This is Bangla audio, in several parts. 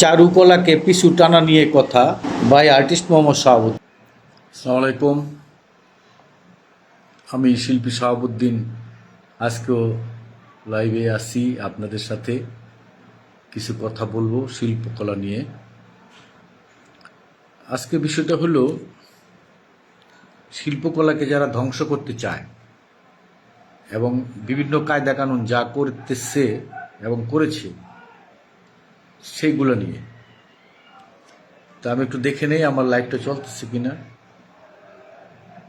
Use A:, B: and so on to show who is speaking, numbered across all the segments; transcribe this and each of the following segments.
A: চারুকলাকে পিছু টানা নিয়ে কথা বাই আর্টিস্ট মোহাম্মদ শাহাবুদ্দিন। আসসালামু আলাইকুম। আমি শিল্পী শাহাবুদ্দিন। আজকেও লাইভে আসি আপনাদের সাথে। কিছু কথা বলব শিল্পকলা নিয়ে। আজকে বিষয়টা হলো, শিল্পকলাকে যারা ধ্বংস করতে চায় এবং বিভিন্ন কায়দা কানুন যা করতেছে এবং করেছে সেইগুলো নিয়ে। তা আমি একটু দেখে নেই আমার লাইটটা চলতেছে কিনা।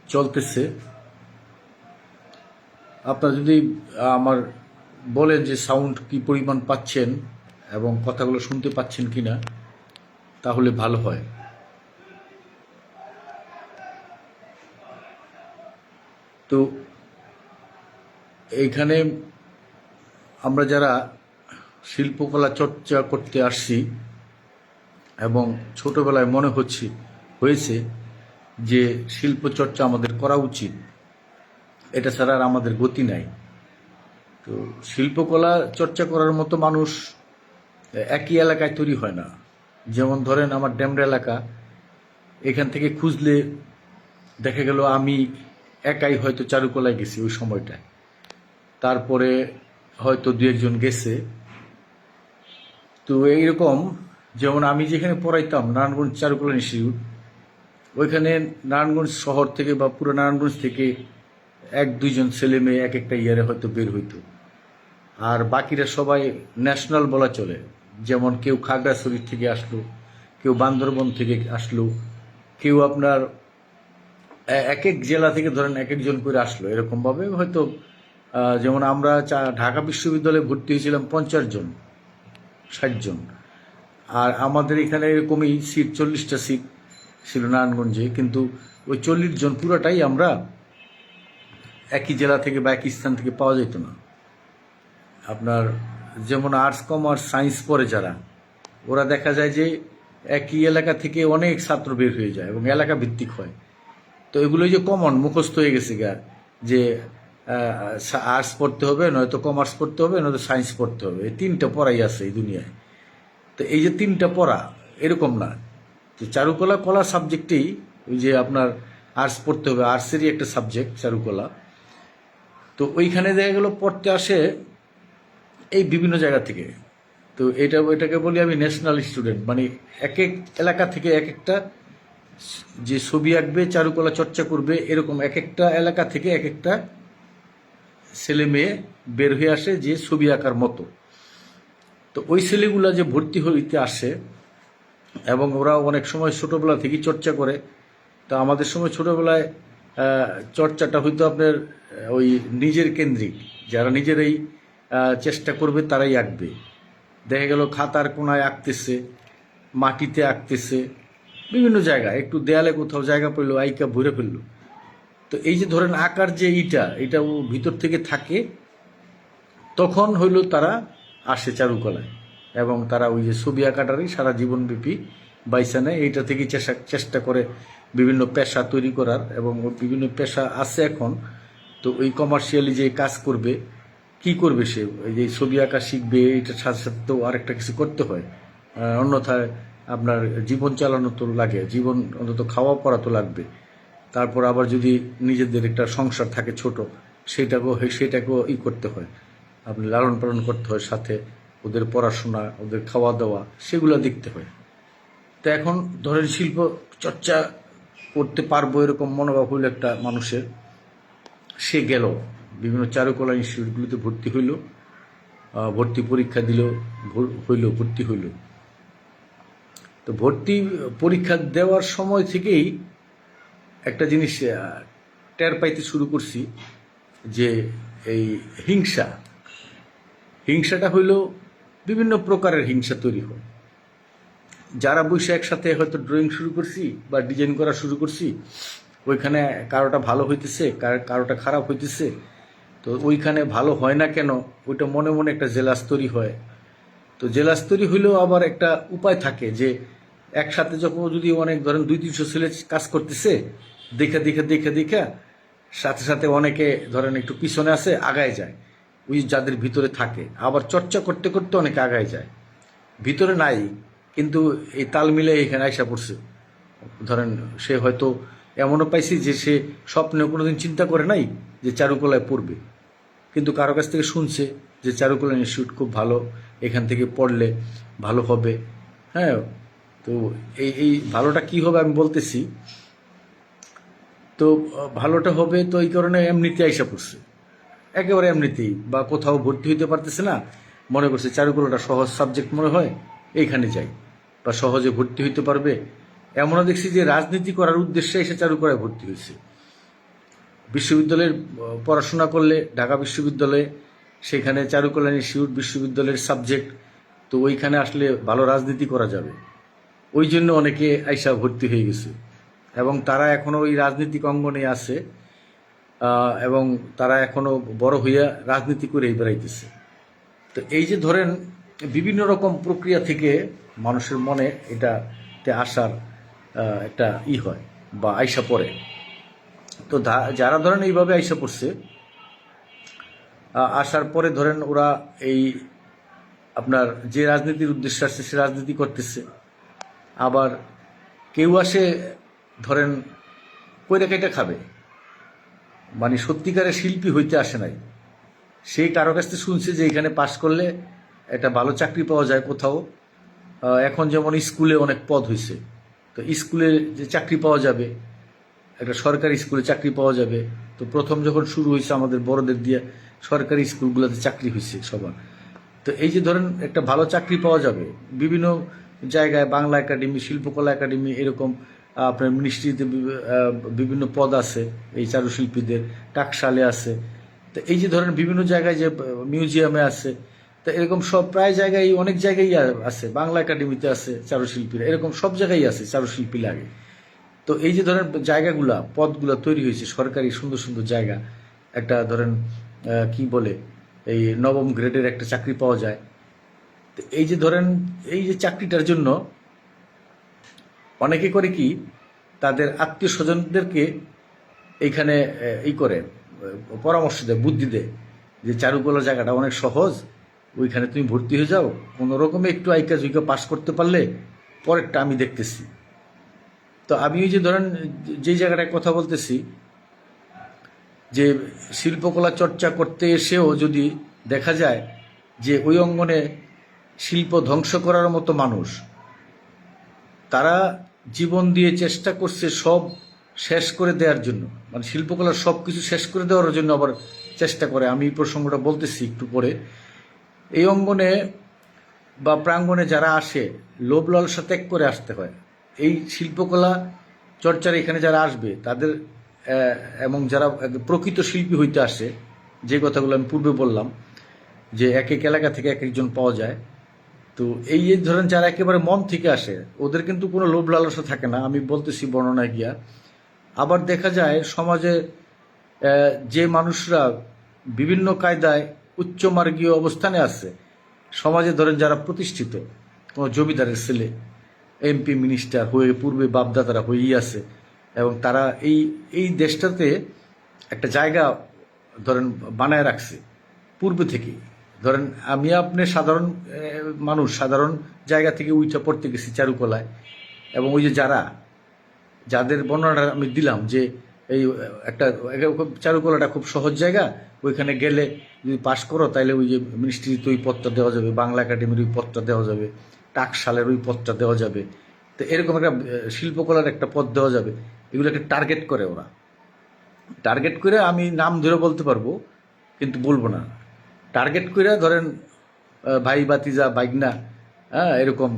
A: চলতেছে। আপনারা যদি আমার বলেন যে সাউন্ড কি পরিমাণ পাচ্ছেন এবং কথাগুলো শুনতে পাচ্ছেন কিনা, তাহলে ভালো হয়। তো, এইখানে আমরা যারা শিল্পকলা চর্চা করতে আসছি এবং ছোটবেলায় মনে হচ্ছে, হয়েছে যে শিল্প চর্চা আমাদের করা উচিত। এটা ছাড়া আর আমাদের গতি নাই। তো শিল্পকলা চর্চা করার মতো মানুষ একই এলাকায় তৈরি হয় না। যেমন ধরেন আমার ড্যামরা এলাকা, এখান থেকে খুঁজলে দেখা গেল আমি একাই হয়তো চারুকলায় গেছি ওই সময়টায়। তারপরে হয়তো দু একজন গেছে তো এইরকম, যেমন আমি যেখানে পড়াইতাম, নারায়ণগঞ্জ চারুকলা ইনস্টিটিউট, ওইখানে নারায়ণগঞ্জ শহর থেকে বা পুরো নারায়ণগঞ্জ থেকে এক, দুইজন ছেলে মেয়ে এক একটা ইয়ারে হয়তো বের হইতো। আর বাকিরা সবাই ন্যাশনাল বলা চলে। যেমন কেউ খাগড়াছড়ি থেকে আসলো, কেউ বান্দরবন থেকে আসলো, কেউ আপনার এক এক জেলা থেকে ধরেন এক একজন করে আসলো। এরকমভাবে হয়তো যেমন আমরা ঢাকা বিশ্ববিদ্যালয়ে ভর্তি হয়েছিলাম পঞ্চাশ জন। ষাট জন। আর আমাদের এখানে এরকমই সিট, চল্লিশটা সিট ছিল নারায়ণগঞ্জে, কিন্তু ওই চল্লিশ জন পুরোটাই আমরা একই জেলা থেকে বা একই স্থান থেকে পাওয়া যেত না। আপনার যেমন আর্টস, কমার্স, সায়েন্স পড়ে যারা, ওরা দেখা যায় যে একই এলাকা থেকে অনেক ছাত্র বের হয়ে যায় এবং এলাকা ভিত্তিক হয়। তো এগুলো যে কমন মুখস্থ হয়ে গেছে গা, যে আর্টস পড়তে হবে, নয়তো কমার্স পড়তে হবে, নয়তো সায়েন্স পড়তে হবে। এই তিনটা পড়াই আছে এই দুনিয়ায়। তো এই যে তিনটা পড়া, এরকম না। তো চারুকলা, কলা সাবজেক্টেই ওই যে আপনার আর্টস পড়তে হবে আর্টসেরই একটা সাবজেক্ট চারুকলা। তো ওইখানে দেখা গেল পড়তে আসে এই বিভিন্ন জায়গা থেকে। তো এটা, এটাকে বলি আমি ন্যাশনাল স্টুডেন্ট মানে এক এক এলাকা থেকে এক একটা যে ছবি আঁকবে, চারুকলা চর্চা করবে, এরকম এক একটা এলাকা থেকে এক একটা ছেলে মেয়ে বের হয়ে আসে যে ছবি আঁকার মতো। তো ওই ছেলেগুলা যে ভর্তি হইতে আসে এবং ওরা অনেক সময় ছোটবেলা থেকেই চর্চা করে, তো আমাদের সময় ছোটবেলায় চর্চাটা হয়তো আপনার ওই নিজের কেন্দ্রিক। যারা নিজেরাই চেষ্টা করবে তারাই আঁকবে। দেখা গেল খাতার কোনায় আঁকতেছে, মাটিতে আঁকতেছে, বিভিন্ন জায়গায়। একটু দেয়ালে কোথাও জায়গা পেল আইকা ভরে ফেলল। তো এই যে ধরেন আঁকার যে ইটা, এটা ও ভিতর থেকে থাকে, তখন হইল তারা আসে চারুকলায় এবং তারা ওই যে ছবি আঁকাটারই সারা জীবনব্যাপী বাইসা নেয়। এইটা থেকে চেষ্টা চেষ্টা করে বিভিন্ন পেশা তৈরি করার এবং বিভিন্ন পেশা আছে এখন। তো ওই কমার্শিয়ালি যে কাজ করবে, কি করবে সে? এই যে ছবি আঁকা শিখবে এইটার সাথে সাথে তো আরেকটা কিছু করতে হয়। অন্যথায় আপনার জীবন চালানো তো লাগে, জীবন অন্তত খাওয়া পড়া তো লাগবে। তারপর আবার যদি নিজেদের একটা সংসার থাকে ছোট, সেটাকেও সেটাকেও ই করতে হয়। আপনি লালন পালন করতে হয় সাথে, ওদের পড়াশোনা, ওদের খাওয়া দাওয়া সেগুলো দেখতে হয়। তো এখন ধরেন শিল্প চর্চা করতে পারব এরকম মনোভাব হইল একটা মানুষের, সে গেল, বিভিন্ন চারুকলা ইনস্টিটিউটগুলিতে ভর্তি হইল ভর্তি পরীক্ষা দিল হইল, ভর্তি হইল। তো ভর্তি পরীক্ষা দেওয়ার সময় থেকেই একটা জিনিস টের পাইতে শুরু করছি যে এই হিংসা, হিংসাটা হইল বিভিন্ন প্রকারের হিংসা তৈরি হয়। যারা বসে একসাথে হয়তো ড্রয়িং শুরু করছি বা ডিজাইন করা শুরু করছি, ওইখানে কারোটা ভালো হইতেছে, কার- কারোটা খারাপ হইতেছে, তো ওইখানে ভালো হয় না কেন, ওইটা মনে মনে একটা জেলাস তৈরি হয়। তো জেলাস তৈরি হইলেও আবার একটা উপায় থাকে যে, একসাথে যখন যদি অনেক ধরেন দুই তিনশো ছেলে কাজ করতেছে দেখে দেখে দেখে দেখে সাথে সাথে অনেকে ধরেন একটু পিছনে আছে আগায় যায়। ওই যাদের ভিতরে থাকে। আবার চর্চা করতে করতে অনেকে আগায় যায়। ভিতরে নাই, কিন্তু এই তাল মিলে এখানে আইসা পড়ছে। ধরেন সে হয়তো এমনও পাইছি যে সে স্বপ্নে কোনোদিন চিন্তা করে নাই যে চারুকলায় পড়বে। কিন্তু কারও কাছ থেকে শুনছে যে চারুকলা ইনস্টিটিউট খুব ভালো, এখান থেকে পড়লে ভালো হবে। হ্যাঁ তো এই এই ভালোটা কি হবে আমি বলতেছি। তো ভালোটা হবে তো এই কারণে এমনিতে আইসা পড়ছে। একেবারে এমনিতেই, বা কোথাও ভর্তি হইতে পারতেছে না। মনে করছে চারুকলাটা সহজ সাবজেক্ট মনে হয়, এইখানে যাই। বা সহজে ভর্তি হইতে পারবে। এমনও দেখছি যে রাজনীতি করার উদ্দেশ্যে এসে চারুকলায় ভর্তি হয়েছে। বিশ্ববিদ্যালয়ের পড়াশোনা করলে ঢাকা বিশ্ববিদ্যালয়ে, সেখানে চারুকলা ইনস্টিটিউট বিশ্ববিদ্যালয়ের সাবজেক্ট তো ওইখানে আসলে ভালো রাজনীতি করা যাবে। ওই জন্য অনেকে আইসা ভর্তি হয়ে গেছে। এবং তারা এখনও ওই রাজনৈতিক অঙ্গনে আছে এবং তারা এখনও বড় হইয়া রাজনীতি করে বেড়াইতেছে। তো এই যে ধরেন, বিভিন্ন রকম প্রক্রিয়া থেকে মানুষের মনে এটাতে আসার একটা ই হয় বা আইসা পড়ে। তো যারা ধরেন এইভাবে আইসা পড়ছে আসার পরে ধরেন ওরা এই আপনার যে রাজনীতির উদ্দেশ্য আসছে সে রাজনীতি করতেছে। আবার কেউ আসে ধরেন, কইরা কেটে খাবে? মানে সত্যিকারের শিল্পী হইতে আসে নাই। সেই কারও কাছ থেকে শুনছে যে এখানে পাশ করলে একটা ভালো চাকরি পাওয়া যায় কোথাও। এখন যেমন স্কুলে অনেক পদ হয়েছে তো স্কুলে যে চাকরি পাওয়া যাবে, একটা সরকারি স্কুলে চাকরি পাওয়া যাবে। তো প্রথম যখন শুরু হয়েছে আমাদের বড়দের দিয়ে, সরকারি স্কুলগুলোতে চাকরি হয়েছে সবার। তো এই যে ধরেন, একটা ভালো চাকরি পাওয়া যাবে। বিভিন্ন জায়গায় বাংলা একাডেমি, শিল্পকলা একাডেমি এরকম আপনার মিনিস্ট্রিতে বিভিন্ন পদ আছে, এই চারুশিল্পীদের, টাকশালে আছে। তো এই যে ধরেন বিভিন্ন জায়গায় যে মিউজিয়ামে আছে, তো এরকম সব প্রায় জায়গায়, অনেক জায়গায় আছে, বাংলা একাডেমিতে আছে চারুশিল্পীরা, এরকম সব জায়গায় আছে চারুশিল্পী লাগে। তো এই যে ধরেন জায়গাগুলা, পদগুলা তৈরি হয়েছে, সরকারি সুন্দর সুন্দর জায়গা, একটা ধরেন কি বলে, এই নবম গ্রেডের একটা চাকরি পাওয়া যায়। এই যে ধরেন, এই যে চাকরিটার জন্য অনেকে করে কি তাদের আত্মীয় স্বজনদেরকে এইখানে আহ, ই করে পরামর্শ দেয় বুদ্ধি দেয় যে চারুকলা জায়গাটা অনেক সহজ ওইখানে তুমি ভর্তি হয়ে যাও কোনো রকমে একটু আইকা জুইকা পাস করতে পারলে পরেরটা আমি দেখতেছি। তো আমি ওই যে ধরেন যে জায়গাটায় কথা বলতেছি যে শিল্পকলা চর্চা করতে এসেও যদি দেখা যায় যে ওই অঙ্গনে শিল্প ধ্বংস করার মতো মানুষ তারা জীবন দিয়ে চেষ্টা করছে সব শেষ করে দেওয়ার জন্য। মানে শিল্পকলার সব কিছু শেষ করে দেওয়ার জন্য আবার চেষ্টা করে। আমি এই প্রসঙ্গটা বলতেছি একটু পরে। এই অঙ্গনে বা প্রাঙ্গণে যারা আসে, লোভ লালসা ত্যাগ করে আসতে হয়। এই শিল্পকলা চর্চার এখানে যারা আসবে, তাদের এবং যারা প্রকৃত শিল্পী হইতে আসে, যে কথাগুলো আমি পূর্বে বললাম, যে এক এক এলাকা থেকে এক একজন পাওয়া যায় তো এই ধরেন যারা একেবারে মন থেকে আসে, ওদের কিন্তু কোনো লোভ লালসা থাকে না, আমি বলতেছি বর্ণনায় গিয়া। আবার দেখা যায় সমাজে যে মানুষরা বিভিন্ন কায়দায় উচ্চমার্গীয় অবস্থানে আছে, সমাজে ধরেন যারা প্রতিষ্ঠিত, কোনো জমিদারের ছেলে, এমপি, মিনিস্টার হয়ে পূর্বে বাপদাদারা হয়েই আছে, এবং তারা এই এই দেশটাতে একটা জায়গা ধরেন বানায় রাখছে, পূর্বে থেকে ধরেন, আমি আপনি সাধারণ মানুষ, সাধারণ জায়গা থেকে উইটা পড়তে গেছি চারুকলায়। এবং ওই যে যারা, যাদের বর্ণনাটা আমি দিলাম যে এই, একটা চারুকলাটা খুব সহজ জায়গা, ওইখানে গেলে যদি পাশ করো তাহলে ওই যে মিনিস্ট্রিতে ওই পদটা দেওয়া যাবে, বাংলা একাডেমির ওই পদটা দেওয়া যাবে, টাকশালের ওই পদটা দেওয়া যাবে। তো এরকম একটা শিল্পকলার একটা পদ দেওয়া যাবে, এগুলোকে টার্গেট করে ওরা। টার্গেট করে আমি নাম ধরে বলতে পারব, কিন্তু বলব না। টার্গেট করে ধরেন ভাই বাতিজা বাইগনা হ্যাঁ এরকম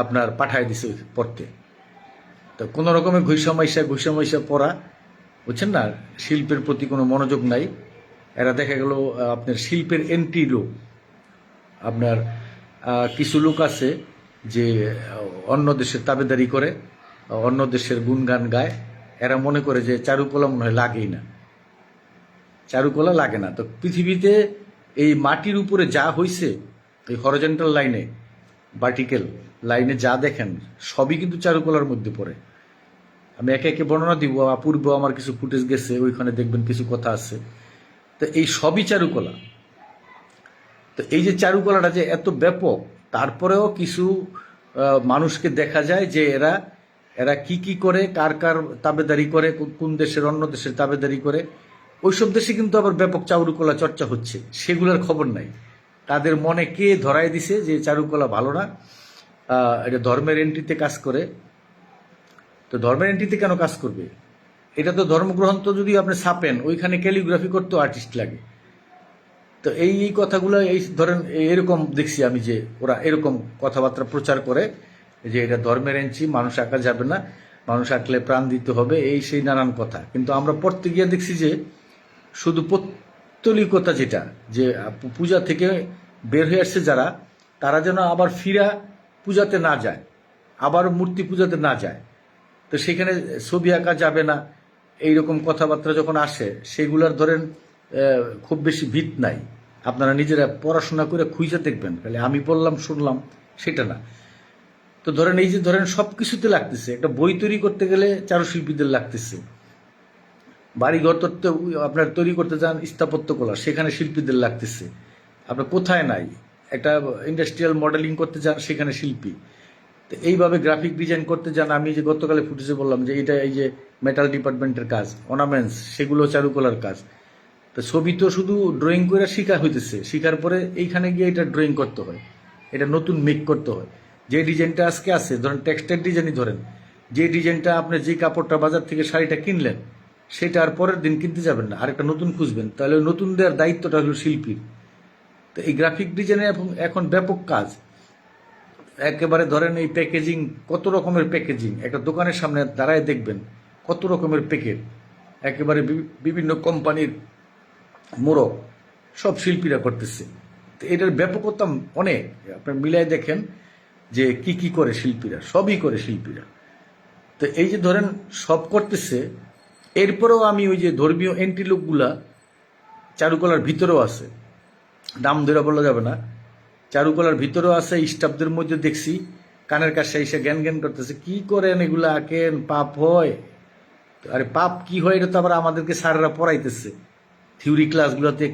A: আপনার পাঠায় দিছে পড়তে। তো কোনো রকমের ঘুষা মাইসা ঘুষা মাইসা পড়া, বুঝছেন না? শিল্পের প্রতি কোনো মনোযোগ নাই। এরা দেখা গেল আপনার শিল্পের এন্ট্রি লোক। আপনার কিছু লোক আছে যে অন্য দেশের তাবেদারি করে, অন্য দেশের গুণগান গায়। এরা মনে করে যে চারুকলা মনে হয় লাগেই না। চারুকলা লাগে না। তো পৃথিবীতে এই মাটির উপরে যা হইছে, এই হরজেন্টাল লাইনে ভার্টিক্যাল লাইনে যা দেখেন, সবই কিন্তু চারুকলার মধ্যে পড়ে। আমি একে একে বর্ণনা দিব, অপূর্ব আমার কিছু ফুটেজ গেছে, ওইখানে দেখবেন কিছু কথা আছে। তো এই সবই চারুকলা। তো এই যে চারুকলাটা যে এত ব্যাপক, তারপরেও কিছু মানুষকে দেখা যায় যে এরা এরা কি কি করে, কার কার তাবেদারি করে কোন দেশের, অন্য দেশের তাবেদারি করে ওইসব দেশে কিন্তু আবার ব্যাপক চারুকলা চর্চা হচ্ছে, সেগুলোর খবর নাই। তাদের মনে কে ধরায় দিছে যে চারুকলা ভালো না? এটা ধর্মের এন্ট্রিতে কাজ করে। তো ধর্মের এন্ট্রিতে কেন কাজ করবে? এটা তো ধর্মগ্রন্থ যদি আপনি ছাপেন, ওইখানে ক্যালিগ্রাফি করতেও আর্টিস্ট লাগে। তো এই এই কথাগুলো, এই ধরেন, এরকম দেখছি আমি যে ওরা এরকম কথাবার্তা প্রচার করে যে এটা ধর্মের এন্ট্রি মানুষ আঁকা যাবে না, মানুষ আঁকলে প্রাণ দিতে হবে, এই সেই নানান কথা। কিন্তু আমরা পড়তে গিয়ে দেখছি যে শুধু পত্তলিকতা যেটা, যে পূজা থেকে বের হয়ে আসছে যারা, তারা যেন আবার ফিরা পূজাতে না যায়, আবার মূর্তি পূজাতে না যায়। তো সেখানে ছবি আঁকা যাবে না, এইরকম কথাবার্তা যখন আসে, সেগুলার ধরেন খুব বেশি ভিত নাই। আপনারা নিজেরা পড়াশোনা করে খুঁজে দেখবেন, খালি আমি বললাম শুনলাম, সেটা না। তো ধরেন এই যে ধরেন সব কিছুতে লাগতেছে, একটা বই তৈরি করতে গেলে চারুশিল্পীদের লাগতেছে। বাড়িঘর তো আপনার তৈরি করতে যান স্থাপত্য কলা সেখানে শিল্পীদের লাগতেছে। আপনার কোথায় নাই? একটা ইন্ডাস্ট্রিয়াল মডেলিং করতে যান সেখানে শিল্পী। তো এইভাবে গ্রাফিক ডিজাইন করতে যান আমি যে গতকালে ফুটেজে বললাম যে এটা এই যে মেটাল ডিপার্টমেন্টের কাজ অর্নামেন্টস সেগুলো চারুকলার কাজ। তো ছবি তো শুধু ড্রয়িং করে শেখা হইতেছে, শেখার পরে এইখানে গিয়ে এটা ড্রয়িং করতে হয়। এটা নতুন মেক করতে হয়। যে ডিজাইনটা আজকে আছে, ধরেন টেক্সটাইল ডিজাইনই ধরেন, যে ডিজাইনটা আপনি যে কাপড়টা বাজার থেকে শাড়িটা কিনলেন সেটা আর পরের দিন কিনতে যাবেন না, আরেকটা নতুন খুঁজবেন। তাহলে নতুন দেওয়ার দায়িত্বটা হলো শিল্পীর তো এই গ্রাফিক ডিজাইনে এখন এখন ব্যাপক কাজ। একেবারে ধরেন এই প্যাকেজিং কত রকমের প্যাকেজিং একটা দোকানের সামনে দাঁড়ায় দেখবেন কত রকমের প্যাকেট একেবারে বিভিন্ন কোম্পানির মোড়ক সব শিল্পীরা করতেছে। তো এটার ব্যাপকতা অনেক আপনার মিলাই দেখেন যে কি কি করে শিল্পীরা, সবই করে শিল্পীরা। তো এই যে ধরেন সব করতেছে এরপরেও আমি ওই যে ধর্মীয় এন্ট্রি লোকগুলা চারুকলার ভিতরেও আছে। নাম ধরে বলা যাবে না। চারুকলার ভিতরেও আছে, স্টাফদের মধ্যে দেখছি, কানের কাছে এসে জ্ঞান জ্ঞান করতেছে, কি করেন এগুলা? আঁকেন পাপ হয়? আরে পাপ কি হয় এটা তো আবার আমাদেরকে স্যারেরা পড়াইতেছে। থিওরি ক্লাসগুলোতে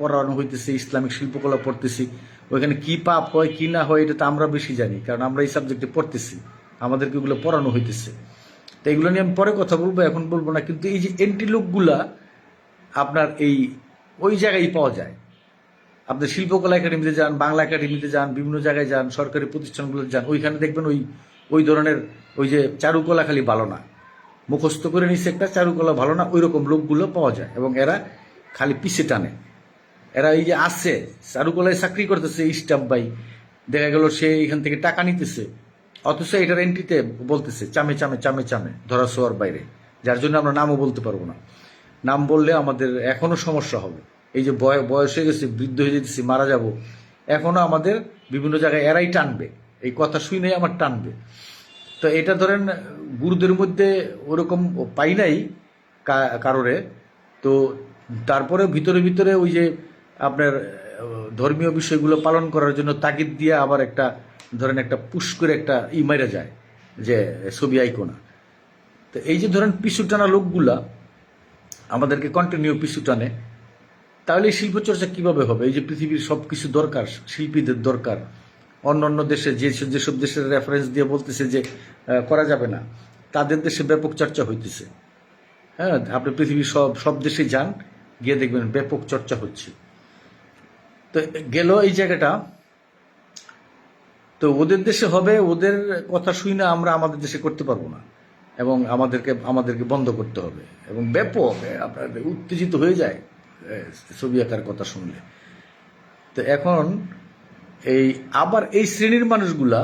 A: পড়ানো হইতেছে, ইসলামিক শিল্পকলা পড়তেছি। ওইখানে কি পাপ হয়, কি না হয়, এটা তো আমরা বেশি জানি, কারণ আমরা এই সাবজেক্টে পড়তেছি। আমাদেরকে ওগুলো পড়ানো হইতেছে। তো এগুলো নিয়ে আমি পরে কথা বলব, এখন বলব না। কিন্তু এই যে এন্ট্রি লোকগুলা আপনার এই, ওই জায়গায় পাওয়া যায়। আপনি শিল্পকলা একাডেমিতে যান, বাংলা একাডেমিতে যান, বিভিন্ন জায়গায় যান, সরকারি প্রতিষ্ঠানগুলো যান, ওইখানে দেখবেন ওই ওই ধরনের ওই যে চারুকলা খালি ভালো না। মুখস্থ করে নিচ্ছে একটা, চারুকলা ভালো না ওই রকম লোকগুলো পাওয়া যায় এবং এরা খালি পিছে টানে। এরা এই যে আসছে চারুকলায় চাকরি করতেছে স্টাফ বাই দেখা গেল সে এখান থেকে টাকা নিতেছে। অথচ এটার এন্ট্রিতে বলতেছে, চামে চামে চামে চামে, ধরা সোয়ার বাইরে। যার জন্য আমরা নামও বলতে পারব না। নাম বললে আমাদের এখনও সমস্যা হবে। এই যে বয়- বয়স হয়ে গেছে, বৃদ্ধ হয়ে যেতেছি, মারা যাব, এখনও আমাদের বিভিন্ন জায়গায় এরাই টানবে। এই কথা শুনে আমার টানবে। তো এটা ধরেন, গুরুদের মধ্যে ওরকম পাই নাই কারোরে। তো তারপরে ভিতরে ভিতরে ওই যে আপনার, ধর্মীয় বিষয়গুলো পালন করার জন্য তাগিদ দিয়ে আবার একটা ধরেন একটা পুশ করে একটা ই মাইরা যায় যে ছবি আইকোনা। তো এই যে ধরেন পিছু টানা লোকগুলা আমাদেরকে কন্টিনিউ পিছু টানে, তাহলে এই শিল্পচর্চা কীভাবে হবে? এই যে পৃথিবীর সব কিছু দরকার, শিল্পীদের দরকার। অন্য অন্য দেশে যে যেসব দেশের রেফারেন্স দিয়ে বলতেছে যে করা যাবে না, তাদের দেশে ব্যাপক চর্চা হইতেছে। হ্যাঁ আপনি পৃথিবীর সব সব দেশে যান, গিয়ে দেখবেন ব্যাপক চর্চা হচ্ছে। তো গেল এই জায়গাটা তো ওদের দেশে হবে, ওদের কথা শুই না, আমরা আমাদের দেশে করতে পারব না। এবং আমাদেরকে আমাদেরকে বন্ধ করতে হবে। এবং ব্যাপক আপনার উত্তেজিত হয়ে যায় ছবি আঁকার কথা শুনলে। তো এখন এই আবার এই শ্রেণির মানুষগুলা,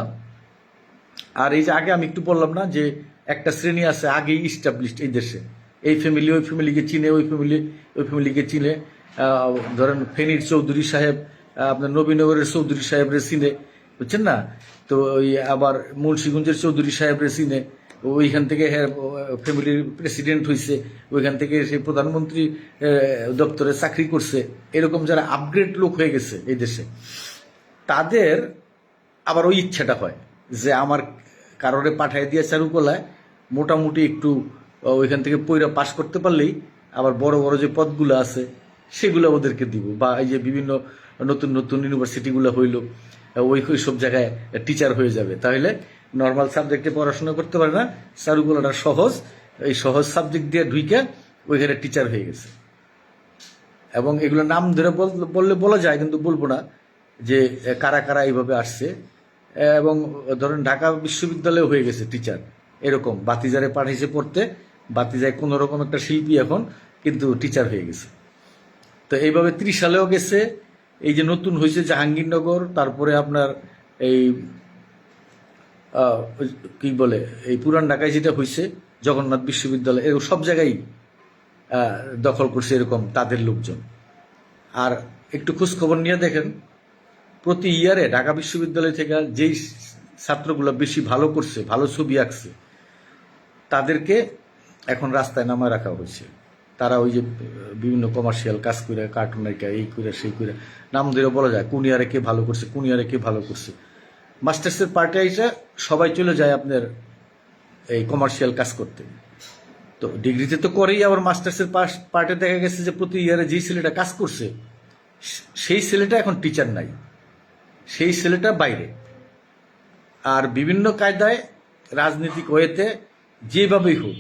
A: আর এই যে আগে আমি একটু বললাম না, যে একটা শ্রেণি আছে আগেই ইস্টাবলিশড এই দেশে। এই ফ্যামিলি ওই ফ্যামিলিকে চিনে, ওই ফ্যামিলি ওই ফ্যামিলিকে চিনে। ধরেন ফেনীর চৌধুরী সাহেব আপনার নবীনগরের চৌধুরী সাহেবরে চিনে। বুঝছেন না? তো ওই আবার মুন্সিগঞ্জের চৌধুরী সাহেবরে চিনে ওইখান থেকে ফ্যামিলির প্রেসিডেন্ট হয়েছে ওইখান থেকে সে প্রধানমন্ত্রী দপ্তরে চাকরি করছে। এরকম যারা আপগ্রেড লোক হয়ে গেছে এই দেশে, তাদের আবার ওই ইচ্ছাটা হয় যে আমার কারোরে পাঠাই দিয়ে চারুকলায় মোটামুটি একটু ওইখান থেকে পইরা পাশ করতে পারলেই আবার বড় বড় যে পদগুলো আছে, সেগুলো ওদেরকে দিব। বা এই যে বিভিন্ন নতুন নতুন ইউনিভার্সিটিগুলো হইল। ওই ওই সব জায়গায় টিচার হয়ে যাবে। তাহলে নর্মাল সাবজেক্টে পড়াশোনা করতে পারে না। চারুকলাটা সহজ। এই সহজ সাবজেক্ট দিয়ে ঢুইকে ওইখানে টিচার হয়ে গেছে। এবং এগুলো নাম ধরে বল- বললে বলা যায়, কিন্তু বলব না যে কারা কারা এইভাবে আসছে। এবং ধরেন ঢাকা বিশ্ববিদ্যালয়ে হয়ে গেছে টিচার এরকম। বাতিজারে পাঠিয়েছে পড়তে। বাতিজায় কোনো রকম একটা শিল্পী এখন কিন্তু টিচার হয়ে গেছে। তো এইভাবে ত্রিশ সালেও গেছে। এই যে নতুন হয়েছে জাহাঙ্গীরনগর, তারপরে আপনার এই কি বলে, এই পুরান ঢাকায় যেটা হয়েছে, জগন্নাথ বিশ্ববিদ্যালয়, এরকম সব জায়গায় দখল করছে এরকম তাদের লোকজন। আর একটু খোঁজ খবর নিয়ে দেখেন, প্রতি ইয়ারে ঢাকা বিশ্ববিদ্যালয় থেকে যেই ছাত্রগুলো বেশি ভালো করছে, ভালো ছবি আঁকছে, তাদেরকে এখন রাস্তায় নামায় রাখা হয়েছে। তারা ওই যে বিভিন্ন কমার্শিয়াল কাজ করে কার্টুন নায়িকা, এই করে, সেই করে। নাম ধরে বলা যায় কোন ইয়ারে কে ভালো করছে কোন ইয়ারে কে ভালো করছে। মাস্টার্সের পার্টি আইসা সবাই চলে যায় আপনার এই কমার্শিয়াল কাজ করতে। তো ডিগ্রিতে তো করেই আবার মাস্টার্সের পাস পার্টে দেখা গেছে যে প্রতি ইয়ারে যেই ছেলেটা কাজ করছে সেই ছেলেটা এখন টিচার নাই। সেই ছেলেটা বাইরে। আর বিভিন্ন কায়দায় রাজনীতিক ওয়েতে যেভাবেই হোক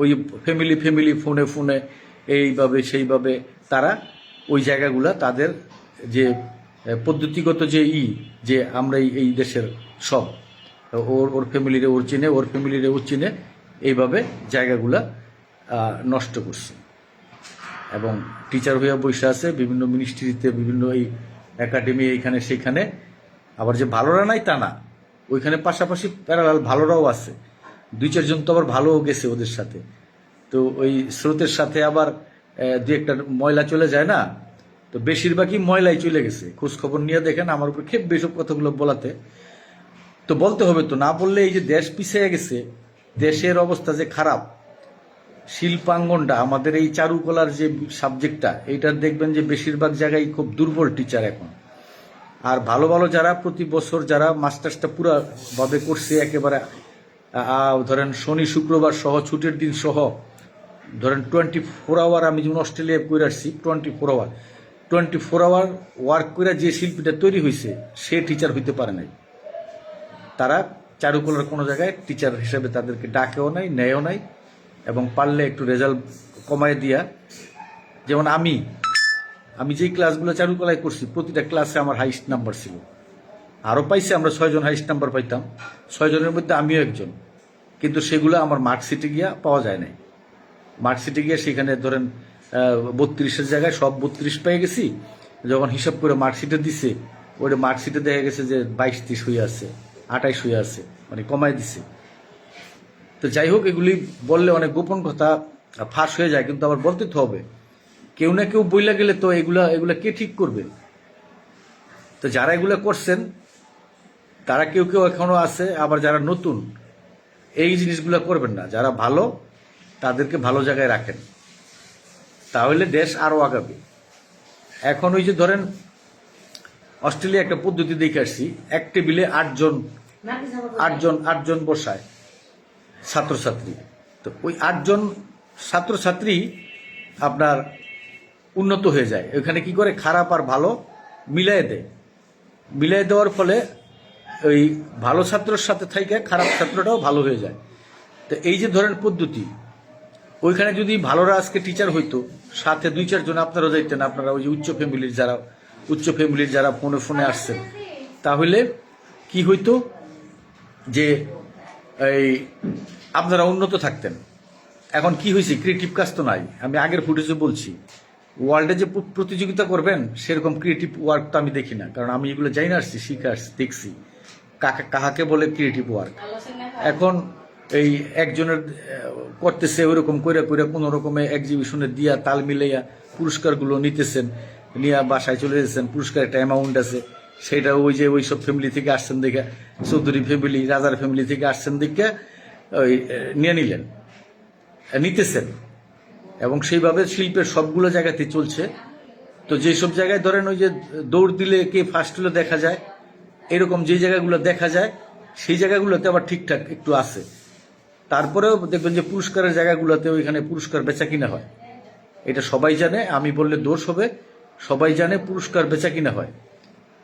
A: ওই ফ্যামিলি ফ্যামিলি ফোনে ফোনে এইভাবে, সেইভাবে তারা ওই জায়গাগুলা তাদের যে পদ্ধতিগত যে ই, যে আমরা এই- দেশের সব, ওর ওর ফ্যামিলিরে ওর চিনে, ওর ফ্যামিলিরে ওর চিনে এইভাবে জায়গাগুলা নষ্ট করছে। এবং টিচার হয়ে বসে আছে, বিভিন্ন মিনিস্ট্রিতে বিভিন্ন এই একাডেমি এইখানে সেইখানে আবার যে ভালোরা নাই তা না। ওইখানে পাশাপাশি প্যারালাল ভালোরাও আছে। দুই চারজন তো আবার ভালোও গেছে ওদের সাথে। তো ওই স্রোতের সাথে আবার দু একটা ময়লা চলে যায় না? তো বেশিরভাগই ময়লাই চলে গেছে। খোঁজ খবর নিয়ে দেখেন আমার উপর খেপ বেসব কথাগুলো বলাতে। তো বলতে হবে তো, না বললে এই যে দেশ পিছিয়ে গেছে, দেশের অবস্থা যে খারাপ, শিল্পাঙ্গনটা, আমাদের এই চারুকলার যে সাবজেক্টটা এইটার দেখবেন যে বেশিরভাগ জায়গায় খুব দুর্বল টিচার এখন। আর ভালো ভালো যারা প্রতি বছর যারা মাস্টার্সটা পুরো ভাবে করছে, একেবারে ধরেন শনি, শুক্রবার সহ ছুটির দিন সহ, ধরেন টোয়েন্টি ফোর আওয়ার আমি যেমন অস্ট্রেলিয়ায় করে আসছি twenty four hour twenty four hour work করে যে শিল্পীটা তৈরি হয়েছে সে টিচার হইতে পারে নাই। তারা চারুকলার কোনো জায়গায় টিচার হিসেবে তাদেরকে ডাকেও নাই, নেয়ও নাই, এবং পারলে একটু রেজাল্ট কমায় দিয়া, যেমন আমি আমি যেই ক্লাসগুলো চারুকলায় করছি, প্রতিটা ক্লাসে আমার হাইস্ট নাম্বার ছিল। আরও পাইছে, আমরা ছয়জন হাইস্ট নাম্বার পাইতাম। ছয়জনের মধ্যে আমিও একজন। কিন্তু সেগুলো আমার মার্কশিটে গিয়া পাওয়া যায় নাই। মার্কশিটে গিয়ে সেখানে ধরেন বত্রিশের জায়গায় সব বত্রিশ পেয়ে গেছি। যখন হিসাব করে মার্কশিটে দিছে ওটা মার্কশিটে দেখা গেছে যে বাইশ ত্রিশ হয়ে আছে, আঠাইশ হয়ে আছে মানে কমায় দিছে। তো যাই হোক, এগুলি বললে অনেক গোপন কথা ফাঁস হয়ে যায়, কিন্তু আবার বলতে তো হবে। কেউ না কেউ বইলা গেলে তো এগুলা এগুলা কে ঠিক করবে? তো যারা এগুলা করছেন তারা কেউ কেউ এখনও আছে, আবার যারা নতুন, এই জিনিসগুলো করবেন না। যারা ভালো, তাদেরকে ভালো জায়গায় রাখেন। তাহলে দেশ আরও আগাবে। এখন ওই যে ধরেন, অস্ট্রেলিয়া একটা পদ্ধতি দেখে আসছি। এক টেবিলে আটজন আটজন আটজন বসায় ছাত্রছাত্রী। তো ওই আটজন ছাত্রছাত্রী আপনার উন্নত হয়ে যায়। ওখানে কি করে? খারাপ আর ভালো মিলাই দেয়। মিলাই দেওয়ার ফলে ওই ভালো ছাত্রের সাথে থেকে খারাপ ছাত্রটাও ভালো হয়ে যায়। তো এই যে ধরেন পদ্ধতি, ওইখানে যদি ভালোরা আজকে টিচার হইতো, সাথে দুই চারজন আপনারা যাইতেন আপনারা ওই যে উচ্চ ফ্যামিলির যারা, উচ্চ ফ্যামিলির যারা ফোনে ফোনে আসছেন, তাহলে কি হইতো যে এই আপনারা উন্নত থাকতেন। এখন কি হয়েছে ক্রিয়েটিভ কাজ তো নাই। আমি আগের ফুটেজে বলছি, ওয়ার্ল্ডে যে প্রতিযোগিতা করবেন, সেরকম ক্রিয়েটিভ ওয়ার্ক তো আমি দেখি না, কারণ আমি এগুলো জানি না, আসছি, শিখে আসছি, দেখছি। কাকে কাহাকে বলে ক্রিয়েটিভ ওয়ার্ক এখন এই একজনের করতেছে ওইরকম কইরা কইরা কোনো রকমে এক্সিবিশনে দিয়া তাল মিলাইয়া পুরস্কারগুলো নিতেছেন নিয়ে বাসায় চলে যেতেছেন পুরস্কার একটা অ্যামাউন্ট আছে সেটা ওই যে ওই সব ফ্যামিলি থেকে আসছেন দেখে চৌধুরী ফ্যামিলি রাজার ফ্যামিলি থেকে আসছেন দেখে ওই নিয়ে নিলেন নিতেছেন। এবং সেইভাবে শিল্পের সবগুলো জায়গাতে চলছে। তো যেসব জায়গায় ধরেন ওই যে দৌড় দিলে কে ফার্স্ট হলে দেখা যায় এরকম যে জায়গাগুলো দেখা যায়, সেই জায়গাগুলোতে আবার ঠিকঠাক একটু আছে। তারপরেও দেখবেন যে পুরস্কারের জায়গাগুলোতে ওইখানে পুরস্কার বেচা কিনা হয়। এটা সবাই জানে, আমি বললে দোষ হবে, সবাই জানে পুরস্কার বেচা কিনা হয়।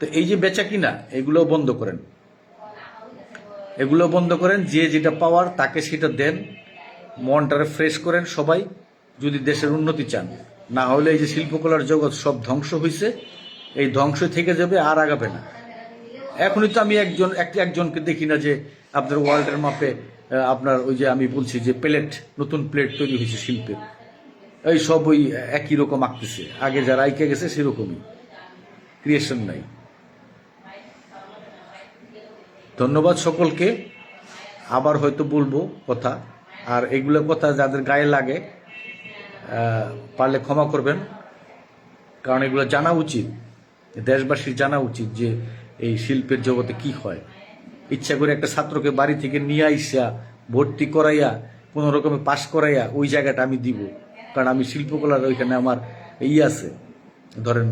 A: তো এই যে বেচা কিনা, এগুলো বন্ধ করেন। এগুলো বন্ধ করেন, যে যেটা পাওয়ার তাকে সেটা দেন, মনটারে ফ্রেশ করেন সবাই, যদি দেশের উন্নতি চান। না হলে এই যে শিল্পকলার জগৎ সব ধ্বংস হয়েছে এই ধ্বংস থেকে যাবে আর আগাবে না। এখনই তো আমি একজন এক- একজনকে দেখি না যে আপনার ওয়ার্ল্ডের মাপে আপনার ওই যে আমি বলছি যে প্লেট, নতুন প্লেট তৈরি হয়েছে শিল্পের। এই সব ওই একই রকম আঁকতেছে। আগে যারা আইকে গেছে সেরকমই। ক্রিয়েশন নাই। ধন্যবাদ সকলকে। আবার হয়তো বলব কথা। আর এগুলো কথা যাদের গায়ে লাগে পারলে ক্ষমা করবেন। কারণ এগুলো জানা উচিত। দেশবাসীর জানা উচিত যে এই শিল্পের জগতে কি হয়? ইচ্ছা করে একটা ছাত্রকে বাড়ি থেকে নিয়ে আইসা, ভর্তি করাইয়া, কোনো রকমে পাশ করাইয়া ওই জায়গাটা আমি দিব। কারণ আমি শিল্পকলার ওইখানে আমার ই আছে, ধরেন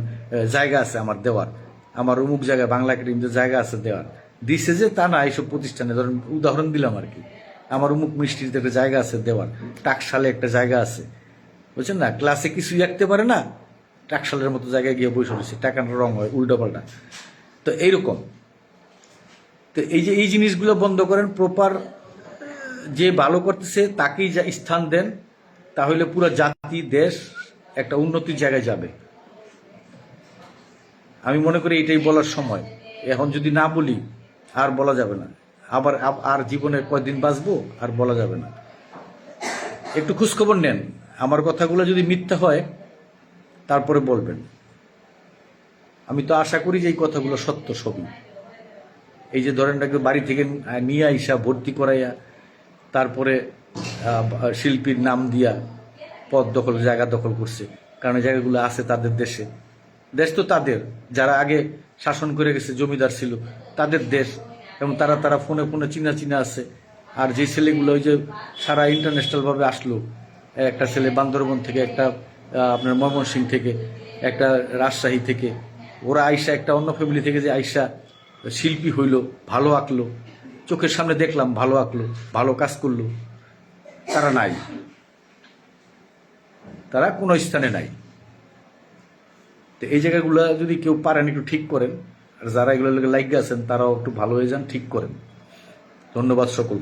A: জায়গা আছে আমার দেওয়ার। আমার অমুক জায়গায় বাংলা একাডেমিতে জায়গা আছে দেওয়ার। দিছে যে, তা না, এইসব প্রতিষ্ঠানে, ধরেন, উদাহরণ দিলাম আর কি। আমার অমুক মিষ্টিতে একটা জায়গা আছে দেওয়ার, টাকশালে একটা জায়গা আছে। বুঝছেন না? ক্লাসে কিছুই আঁকতে পারে না। টাকশালের মতো জায়গায় গিয়ে বসে রয়েছে। টাকার রং হয় উল্টো পাল্টা তো এইরকম। তো এই যে এই জিনিসগুলো বন্ধ করেন প্রপার যে ভালো করতেছে তাকেই যা স্থান দেন, তাহলে পুরো জাতি, দেশ একটা উন্নতির জায়গায় যাবে। আমি মনে করি এটাই বলার সময়। এখন যদি না বলি, আর বলা যাবে না। আবার আর জীবনে কয়দিন বাঁচবো, আর বলা যাবে না। একটু খোঁজখবর নেন। আমার কথাগুলো যদি মিথ্যা হয়, তারপরে বলবেন। আমি তো আশা করি যে এই কথাগুলো সত্য সবই এই যে ধরেন রাখবে বাড়ি থেকে নিয়ে আইসা, ভর্তি করাইয়া, তারপরে শিল্পীর নাম দিয়া পদ দখল, জায়গা দখল করছে। কারণ জায়গাগুলো আছে তাদের দেশে। দেশ তো তাদের। যারা আগে শাসন করে গেছে, জমিদার ছিল, তাদের দেশ। এবং তারা তারা ফোনে ফোনে চিনা চিনা আছে। আর যে ছেলেগুলো ওই যে সারা ইন্টারন্যাশনাল ভাবে আসলো, একটা ছেলে বান্দরবন থেকে, একটা আপনার ময়মনসিং থেকে, একটা রাজশাহী থেকে ওরা আইসা একটা অন্য ফ্যামিলি থেকে যে আইসা শিল্পী হইল, ভালো আঁকলো, চোখের সামনে দেখলাম ভালো আঁকলো, ভালো কাজ করল, তারা নাই। তারা কোনো স্থানে নাই। তো এই জায়গাগুলো যদি কেউ পারেন একটু ঠিক করেন, আর যারা এগুলো লাইক আছেন, তারাও একটু ভালো হয়ে যান, ঠিক করেন। ধন্যবাদ সকল